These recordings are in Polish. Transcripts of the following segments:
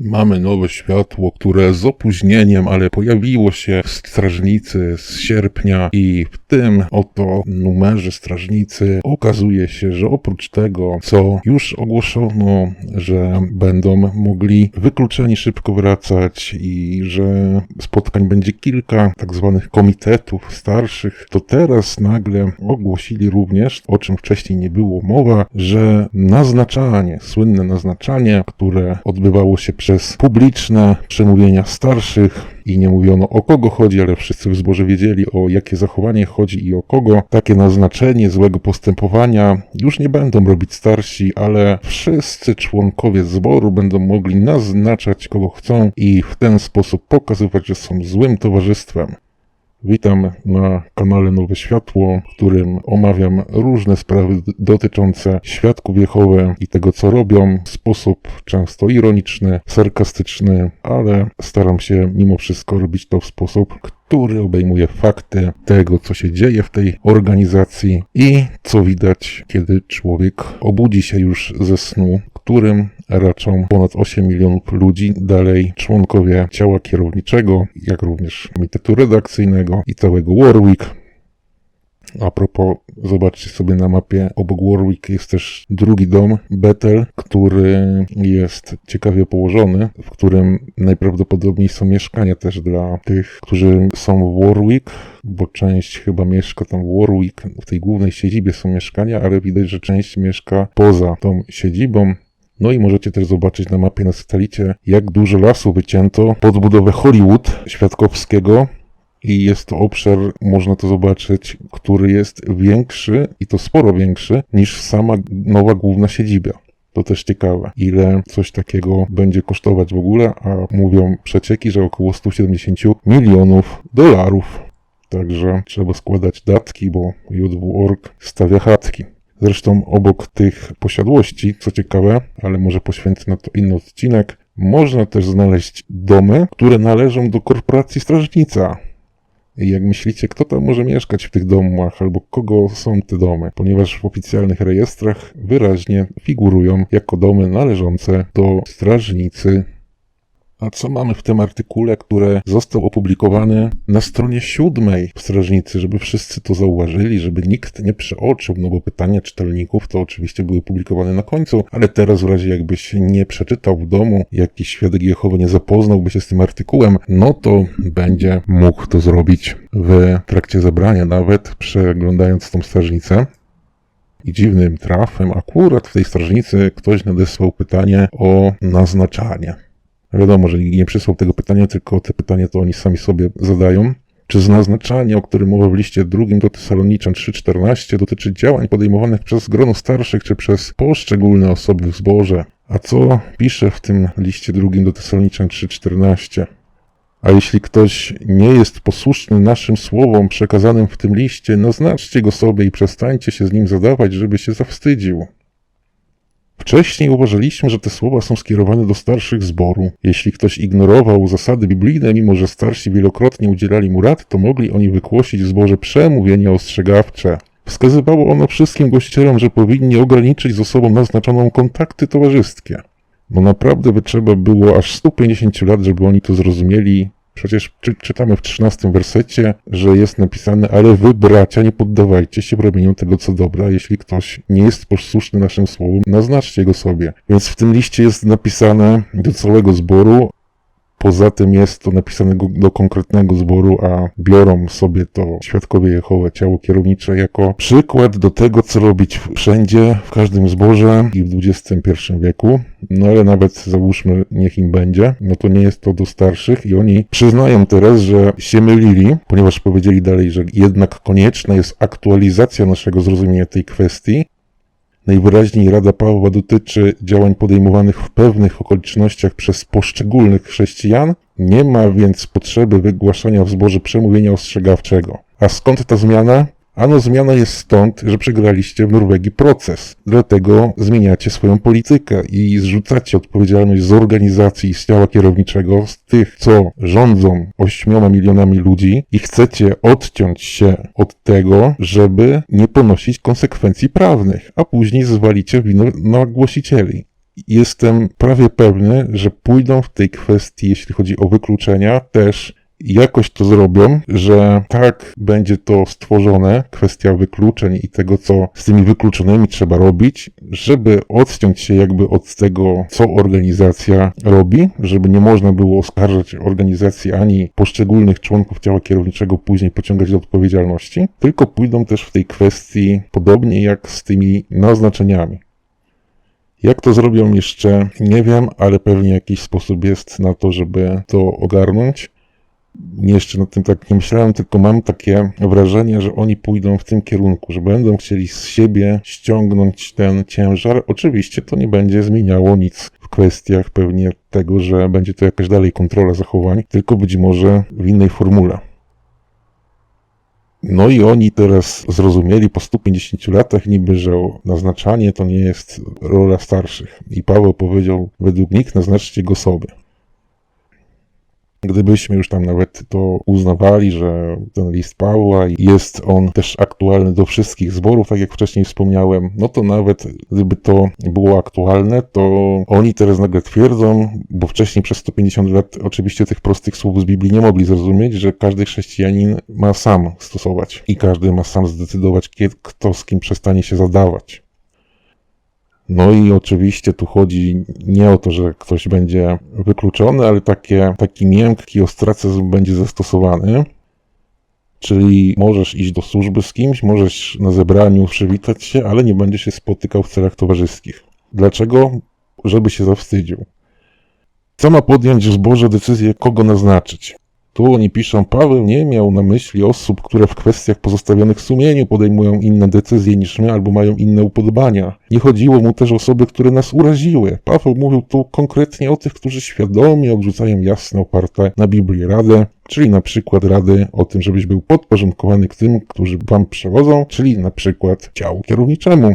Mamy nowe światło, które z opóźnieniem, ale pojawiło się w Strażnicy z sierpnia i w tym oto numerze Strażnicy okazuje się, że oprócz tego, co już ogłoszono, że będą mogli wykluczeni szybko wracać i że spotkań będzie kilka tak zwanych komitetów starszych, to teraz nagle ogłosili również, o czym wcześniej nie było mowa, że naznaczanie, słynne naznaczanie, które odbywało się przez publiczne przemówienia starszych i nie mówiono o kogo chodzi, ale wszyscy w zborze wiedzieli o jakie zachowanie chodzi i o kogo. Takie naznaczenie złego postępowania już nie będą robić starsi, ale wszyscy członkowie zboru będą mogli naznaczać kogo chcą i w ten sposób pokazywać, że są złym towarzystwem. Witam na kanale Nowe Światło, w którym omawiam różne sprawy dotyczące świadków Jehowy i tego, co robią. W sposób często ironiczny, sarkastyczny, ale staram się mimo wszystko robić to w sposób, obejmuje fakty tego, co się dzieje w tej organizacji i co widać, kiedy człowiek obudzi się już ze snu, którym raczą ponad 8 milionów ludzi, dalej członkowie ciała kierowniczego, jak również komitetu redakcyjnego i całego Warwick. A propos, zobaczcie sobie na mapie, obok Warwick jest też drugi dom, Bethel, który jest ciekawie położony, w którym najprawdopodobniej są mieszkania też dla tych, którzy są w Warwick, bo część chyba mieszka tam w Warwick, w tej głównej siedzibie są mieszkania, ale widać, że część mieszka poza tą siedzibą. No i możecie też zobaczyć na mapie na satelicie, jak dużo lasu wycięto pod budowę Hollywood Świadkowskiego. I jest to obszar, można to zobaczyć, który jest większy i to sporo większy niż sama nowa główna siedziba. To też ciekawe, ile coś takiego będzie kosztować w ogóle, a mówią przecieki, że około 170 milionów dolarów. Także trzeba składać datki, bo JW.org stawia chatki. Zresztą obok tych posiadłości, co ciekawe, ale może poświęcę na to inny odcinek, można też znaleźć domy, które należą do korporacji Strażnica. Jak myślicie, kto tam może mieszkać w tych domach, albo kogo są te domy? Ponieważ w oficjalnych rejestrach wyraźnie figurują jako domy należące do strażnicy. A co mamy w tym artykule, który został opublikowany na stronie siódmej w Strażnicy, żeby wszyscy to zauważyli, żeby nikt nie przeoczył, no bo pytania czytelników to oczywiście były publikowane na końcu, ale teraz w razie jakbyś nie przeczytał w domu, jakiś świadek Jehowy nie zapoznałby się z tym artykułem, no to będzie mógł to zrobić w trakcie zebrania, nawet przeglądając tą strażnicę. I dziwnym trafem akurat w tej strażnicy ktoś nadesłał pytanie o naznaczanie. Wiadomo, że nikt nie przysłał tego pytania, tylko te pytania to oni sami sobie zadają. Czy z naznaczania, o którym mowa w liście drugim do Tesaloniczan 3.14 dotyczy działań podejmowanych przez grono starszych, czy przez poszczególne osoby w zborze? A co pisze w tym liście drugim do Tesaloniczan 3.14? A jeśli ktoś nie jest posłuszny naszym słowom przekazanym w tym liście, naznaczcie go sobie i przestańcie się z nim zadawać, żeby się zawstydził. Wcześniej uważaliśmy, że te słowa są skierowane do starszych zboru. Jeśli ktoś ignorował zasady biblijne, mimo że starsi wielokrotnie udzielali mu rad, to mogli oni wygłosić w zborze przemówienie ostrzegawcze. Wskazywało ono wszystkim gościelom, że powinni ograniczyć z osobą naznaczoną kontakty towarzyskie. Bo naprawdę by trzeba było aż 150 lat, żeby oni to zrozumieli. Przecież czy, czytamy w 13 wersecie, że jest napisane, ale wy, bracia, nie poddawajcie się robieniu tego, co dobra. Jeśli ktoś nie jest posłuszny naszym słowom, naznaczcie go sobie. Więc w tym liście jest napisane do całego zboru, Poza tym jest to napisane do konkretnego zboru, a biorą sobie to świadkowie Jehowe, ciało kierownicze, jako przykład do tego, co robić wszędzie, w każdym zborze i w XXI wieku. No ale nawet załóżmy, niech im będzie, no to nie jest to do starszych i oni przyznają teraz, że się mylili, ponieważ powiedzieli dalej, że jednak konieczna jest aktualizacja naszego zrozumienia tej kwestii, Najwyraźniej Rada Pawła dotyczy działań podejmowanych w pewnych okolicznościach przez poszczególnych chrześcijan, nie ma więc potrzeby wygłaszania w zborze przemówienia ostrzegawczego. A skąd ta zmiana? Ano zmiana jest stąd, że przegraliście w Norwegii proces. Dlatego zmieniacie swoją politykę i zrzucacie odpowiedzialność z organizacji i z ciała kierowniczego, z tych, co rządzą ośmioma milionami ludzi i chcecie odciąć się od tego, żeby nie ponosić konsekwencji prawnych, a później zwalicie winę na głosicieli. jestem prawie pewny, że pójdą w tej kwestii, jeśli chodzi o wykluczenia, też jakoś to zrobią, że tak będzie to stworzone, kwestia wykluczeń i tego, co z tymi wykluczonymi trzeba robić, żeby odciąć się jakby od tego, co organizacja robi, żeby nie można było oskarżać organizacji ani poszczególnych członków ciała kierowniczego później pociągać do odpowiedzialności, tylko pójdą też w tej kwestii podobnie jak z tymi naznaczeniami. Jak to zrobią jeszcze nie wiem, ale pewnie jakiś sposób jest na to, żeby to ogarnąć jeszcze nad tym tak nie myślałem, tylko mam takie wrażenie, że oni pójdą w tym kierunku, że będą chcieli z siebie ściągnąć ten ciężar. Oczywiście to nie będzie zmieniało nic w kwestiach pewnie tego, że będzie to jakaś dalej kontrola zachowań, tylko być może w innej formule. No i oni teraz zrozumieli po 150 latach niby, że naznaczanie to nie jest rola starszych. I Paweł powiedział, według nich naznaczcie go sobie. Gdybyśmy już tam nawet to uznawali, że ten list Pawła jest on też aktualny do wszystkich zborów, tak jak wcześniej wspomniałem, no to nawet gdyby to było aktualne, to oni teraz nagle twierdzą, bo wcześniej przez 150 lat oczywiście tych prostych słów z Biblii nie mogli zrozumieć, że każdy chrześcijanin ma sam stosować i każdy ma sam zdecydować, kto z kim przestanie się zadawać. No i oczywiście tu chodzi nie o to, że ktoś będzie wykluczony, ale takie, taki miękki ostracyzm będzie zastosowany. Czyli możesz iść do służby z kimś, możesz na zebraniu przywitać się, ale nie będziesz się spotykał w celach towarzyskich. Dlaczego? Żeby się zawstydził. Co ma podjąć w zborze decyzję, kogo naznaczyć? Tu oni piszą, Paweł nie miał na myśli osób, które w kwestiach pozostawionych sumieniu podejmują inne decyzje niż my albo mają inne upodobania. Nie chodziło mu też o osoby, które nas uraziły. Paweł mówił tu konkretnie o tych, którzy świadomie odrzucają jasno oparte na Biblii radę, czyli na przykład rady o tym, żebyś był podporządkowany tym, którzy wam przewodzą, czyli na przykład ciału kierowniczemu.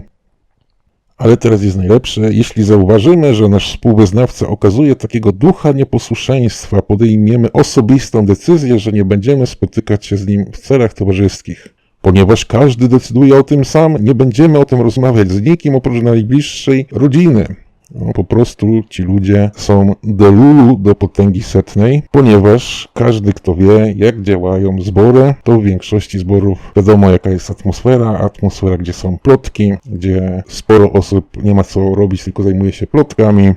Ale teraz jest najlepsze, jeśli zauważymy, że nasz współwyznawca okazuje takiego ducha nieposłuszeństwa, podejmiemy osobistą decyzję, że nie będziemy spotykać się z nim w celach towarzyskich. Ponieważ każdy decyduje o tym sam, nie będziemy o tym rozmawiać z nikim oprócz najbliższej rodziny. No, po prostu ci ludzie są delulu do potęgi setnej, ponieważ każdy, kto wie, jak działają zbory, to w większości zborów wiadomo, jaka jest atmosfera. Atmosfera, gdzie są plotki, gdzie sporo osób nie ma co robić, tylko zajmuje się plotkami.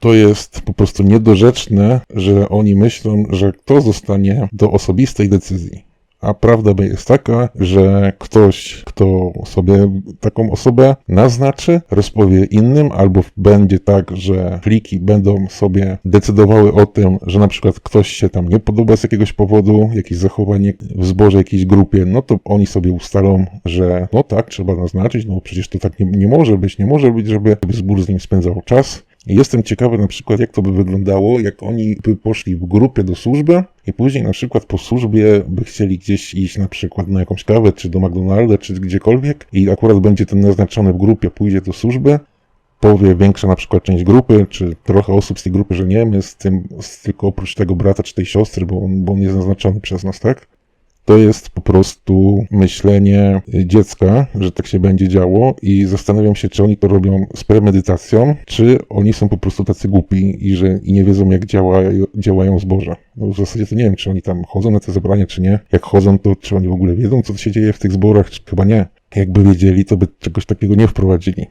To jest po prostu niedorzeczne, że oni myślą, że kto zostanie do osobistej decyzji. A prawda jest taka, że ktoś, kto sobie taką osobę naznaczy, rozpowie innym, albo będzie tak, że kliki będą sobie decydowały o tym, że na przykład ktoś się tam nie podoba z jakiegoś powodu, jakieś zachowanie w zborze jakiejś grupie, no to oni sobie ustalą, że no tak, trzeba naznaczyć, no przecież to tak nie, nie może być, nie może być, żeby zbór z nim spędzał czas. Jestem ciekawy na przykład, jak to by wyglądało, jak oni by poszli w grupie do służby i później na przykład po służbie by chcieli gdzieś iść na przykład na jakąś kawę, czy do McDonalda, czy gdziekolwiek i akurat będzie ten naznaczony w grupie, pójdzie do służby, powie większa na przykład część grupy, czy trochę osób z tej grupy, że nie, my z tym, z tylko oprócz tego brata czy tej siostry, bo on, bo on jest naznaczony przez nas, tak? To jest po prostu myślenie dziecka, że tak się będzie działo i zastanawiam się, czy oni to robią z premedytacją, czy oni są po prostu tacy głupi i że i nie wiedzą, jak działa, działają zboża. No w zasadzie to nie wiem, czy oni tam chodzą na te zebrania, czy nie. Jak chodzą, to czy oni w ogóle wiedzą, co się dzieje w tych zborach? Chyba nie. Jakby wiedzieli, to by czegoś takiego nie wprowadzili.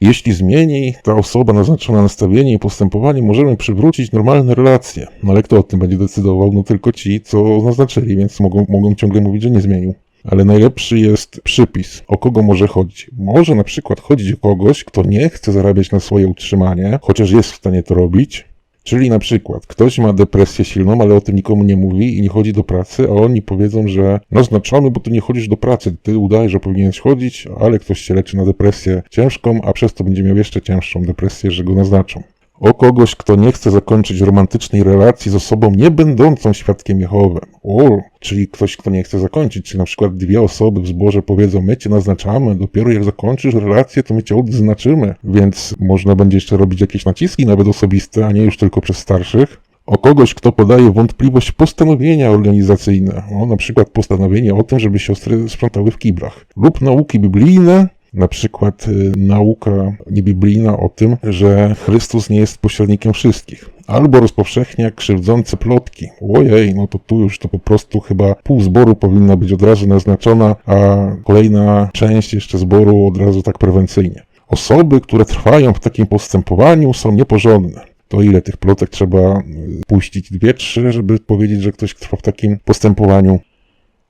Jeśli zmieni ta osoba naznaczona nastawienie i postępowanie, możemy przywrócić normalne relacje. No ale kto o tym będzie decydował? No tylko ci, co naznaczyli, więc mogą, mogą ciągle mówić, że nie zmienił. Ale najlepszy jest przypis, o kogo może chodzić. Może na przykład chodzić o kogoś, kto nie chce zarabiać na swoje utrzymanie, chociaż jest w stanie to robić, Czyli na przykład ktoś ma depresję silną, ale o tym nikomu nie mówi i nie chodzi do pracy, a oni powiedzą, że naznaczamy, bo ty nie chodzisz do pracy, ty udajesz, że powinieneś chodzić, ale ktoś się leczy na depresję ciężką, a przez to będzie miał jeszcze cięższą depresję, że go naznaczą o kogoś, kto nie chce zakończyć romantycznej relacji z osobą nie będącą świadkiem Jehowy. O, czyli ktoś, kto nie chce zakończyć, czy na przykład dwie osoby w zborze powiedzą, my cię naznaczamy, dopiero jak zakończysz relację, to my cię odznaczymy. Więc można będzie jeszcze robić jakieś naciski, nawet osobiste, a nie już tylko przez starszych o kogoś, kto podaje wątpliwość postanowienia organizacyjne, o na przykład postanowienie o tym, żeby siostry sprzątały w kiblach, lub nauki biblijne, Na przykład y, nauka niebiblijna o tym, że Chrystus nie jest pośrednikiem wszystkich. Albo rozpowszechnia krzywdzące plotki. Ojej, no to tu już to po prostu chyba pół zboru powinna być od razu naznaczona, a kolejna część jeszcze zboru od razu tak prewencyjnie. Osoby, które trwają w takim postępowaniu są nieporządne. To ile tych plotek trzeba y, puścić? Dwie, trzy, żeby powiedzieć, że ktoś trwa w takim postępowaniu?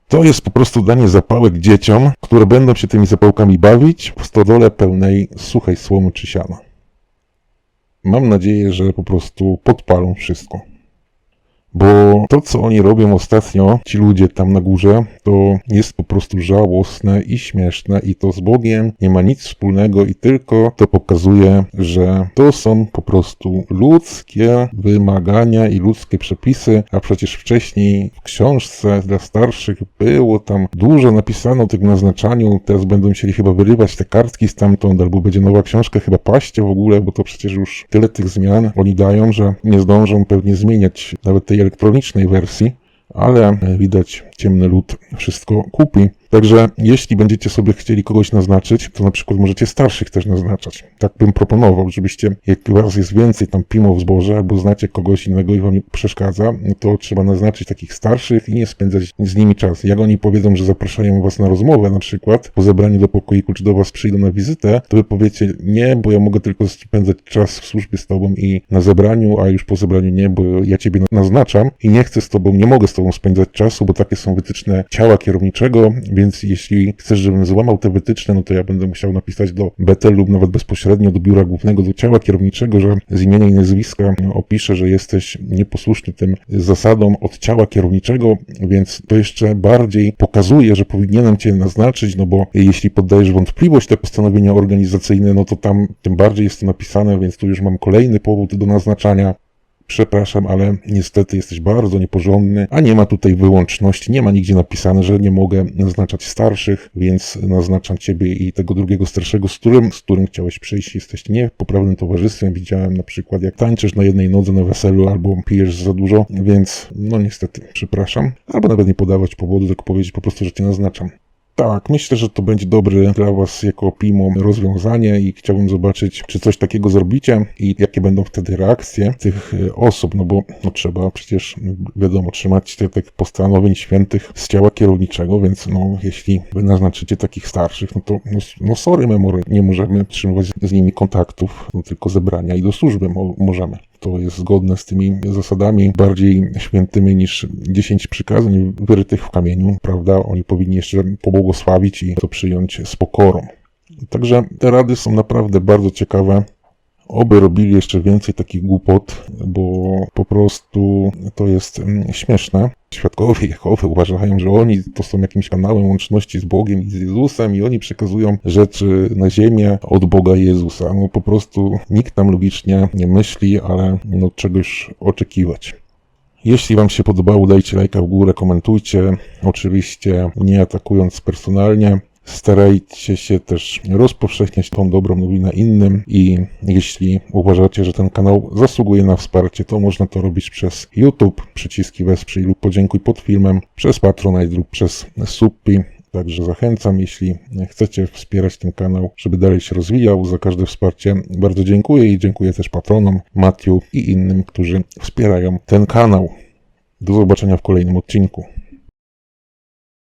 To jest po prostu danie zapałek dzieciom, które będą się tymi zapałkami bawić w stodole pełnej suchej słomy czy siana. Mam nadzieję, że po prostu podpalą wszystko. Bo to, co oni robią ostatnio, ci ludzie tam na górze, to jest po prostu żałosne i śmieszne i to z Bogiem nie ma nic wspólnego i tylko to pokazuje, że to są po prostu ludzkie wymagania i ludzkie przepisy, a przecież wcześniej w książce dla starszych było tam dużo napisano o tym naznaczaniu, teraz będą musieli chyba wyrywać te kartki stamtąd, albo będzie nowa książka, chyba paście w ogóle, bo to przecież już tyle tych zmian oni dają, że nie zdążą pewnie zmieniać nawet tej elektronicznej wersji, ale widać ciemny lud wszystko kupi. Także jeśli będziecie sobie chcieli kogoś naznaczyć, to na przykład możecie starszych też naznaczać. Tak bym proponował, żebyście, jak was jest więcej tam pimo w zborze, albo znacie kogoś innego i wam przeszkadza, no to trzeba naznaczyć takich starszych i nie spędzać z nimi czas. Jak oni powiedzą, że zapraszają was na rozmowę na przykład, po zebraniu do pokoiku, czy do was przyjdą na wizytę, to wy powiecie nie, bo ja mogę tylko spędzać czas w służbie z tobą i na zebraniu, a już po zebraniu nie, bo ja ciebie naznaczam i nie chcę z tobą, nie mogę z tobą spędzać czasu, bo takie są wytyczne ciała kierowniczego, więc jeśli chcesz, żebym złamał te wytyczne, no to ja będę musiał napisać do BT lub nawet bezpośrednio do biura głównego, do ciała kierowniczego, że z imienia i nazwiska opiszę, że jesteś nieposłuszny tym zasadom od ciała kierowniczego, więc to jeszcze bardziej pokazuje, że powinienem cię naznaczyć, no bo jeśli poddajesz wątpliwość te postanowienia organizacyjne, no to tam tym bardziej jest to napisane, więc tu już mam kolejny powód do naznaczania. Przepraszam, ale niestety jesteś bardzo nieporządny, a nie ma tutaj wyłączności, nie ma nigdzie napisane, że nie mogę naznaczać starszych, więc naznaczam ciebie i tego drugiego starszego, z którym, z którym chciałeś przyjść. Jesteś nie poprawnym towarzystwem. Widziałem na przykład, jak tańczysz na jednej nodze na weselu albo pijesz za dużo, więc no niestety, przepraszam. Albo nawet nie podawać powodu, tylko powiedzieć po prostu, że cię naznaczam. Tak, myślę, że to będzie dobre dla Was jako PIMO rozwiązanie i chciałbym zobaczyć, czy coś takiego zrobicie i jakie będą wtedy reakcje tych e, osób, no bo no, trzeba przecież, wiadomo, trzymać się tych postanowień świętych z ciała kierowniczego, więc no, jeśli Wy naznaczycie takich starszych, no to no, no sorry, memory, nie możemy trzymać z nimi kontaktów, no, tylko zebrania i do służby mo możemy. To jest zgodne z tymi zasadami bardziej świętymi niż 10 przykazań wyrytych w kamieniu, prawda? Oni powinni jeszcze pobłogosławić i to przyjąć z pokorą. Także te rady są naprawdę bardzo ciekawe. Oby robili jeszcze więcej takich głupot, bo po prostu to jest mm, śmieszne. Świadkowie Jehowy uważają, że oni to są jakimś kanałem łączności z Bogiem i z Jezusem i oni przekazują rzeczy na ziemię od Boga Jezusa. No po prostu nikt tam logicznie nie myśli, ale no czegoś oczekiwać. Jeśli Wam się podobało, dajcie lajka w górę, komentujcie. Oczywiście nie atakując personalnie. Starajcie się też rozpowszechniać tą dobrą nowinę innym i jeśli uważacie, że ten kanał zasługuje na wsparcie, to można to robić przez YouTube, przyciski wesprzyj lub podziękuj pod filmem, przez Patronite lub przez Suppi. Także zachęcam, jeśli chcecie wspierać ten kanał, żeby dalej się rozwijał. Za każde wsparcie bardzo dziękuję i dziękuję też patronom, Matiu i innym, którzy wspierają ten kanał. Do zobaczenia w kolejnym odcinku.